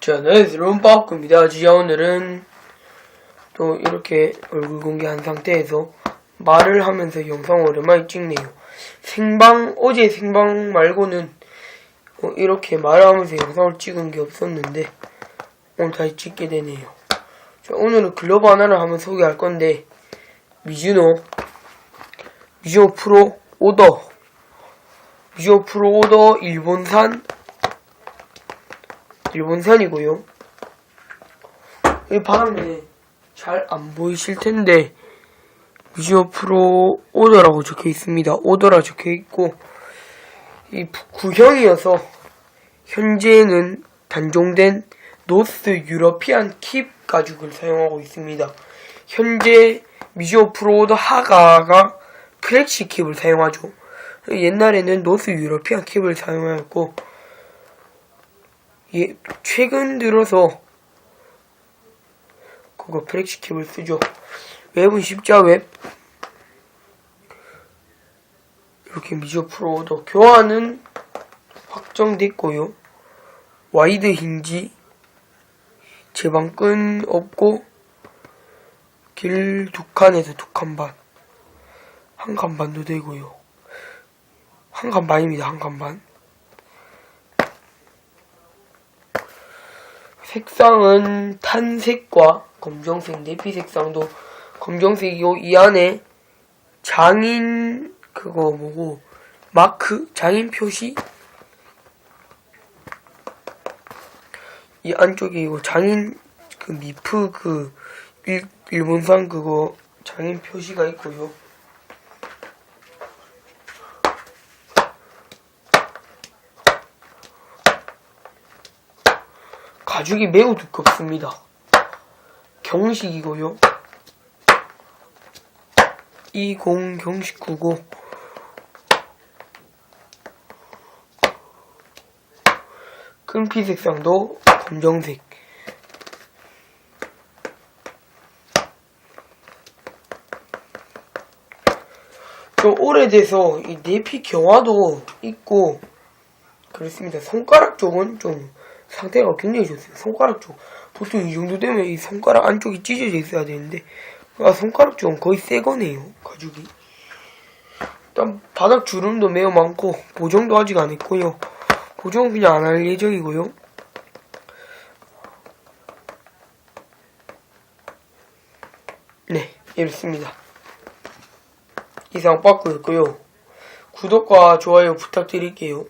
자, 네, 롬빠꾸입니다. 자, 오늘은 또 이렇게 얼굴 공개한 상태에서 말을 하면서 영상 오랜만에 찍네요. 생방, 어제 생방 말고는 어, 이렇게 말하면서 영상을 찍은 게 없었는데 오늘 다시 찍게 되네요. 자, 오늘은 글러브 하나를 한번 소개할 건데 미즈노 미즈노 프로 오더 미즈노 프로 오더 일본산 일본산이고요. 이 바람에 잘 안 보이실 텐데 미즈노 프로 오더라고 적혀 있습니다. 오더라 적혀 있고 이 구형이어서 현재는 단종된 노스 유러피안 킵 가죽을 사용하고 있습니다. 현재 미즈노 프로 오더 하가가 플렉시 킵을 사용하죠. 옛날에는 노스 유러피안 킵을 사용하였고 예, 최근 들어서 그거 플렉시 킵을 쓰죠. 웹은 십자 웹 이렇게 미저 프로도 교환은 확정됐고요. 와이드 힌지 제방끈 없고 길 두 칸에서 두 칸 반. 한 칸 반도 되고요. 한 칸 반입니다. 한 칸 반. 색상은 탄색과 검정색, 내피 색상도 검정색이고 이 안에 장인 그거 뭐고 마크 장인 표시 이 안쪽에 이거 장인 그 미프 그 일, 일본산 그거 장인 표시가 있고요. 가죽이 매우 두껍습니다. 경식이고요. 20 경식 9고 큰피 색상도 검정색 좀 오래돼서 이 내피 경화도 있고 그렇습니다. 손가락 쪽은 좀 상태가 굉장히 좋습니다. 손가락 쪽 보통 이 정도 되면 이 손가락 안쪽이 찢어져 있어야 되는데 아, 손가락 쪽은 거의 새 거네요. 가죽이 일단 바닥 주름도 매우 많고 보정도 아직 안 했고요. 보정은 그냥 안 할 예정이고요. 네, 이렇습니다. 이상 빠꾸였고요. 구독과 좋아요 부탁드릴게요.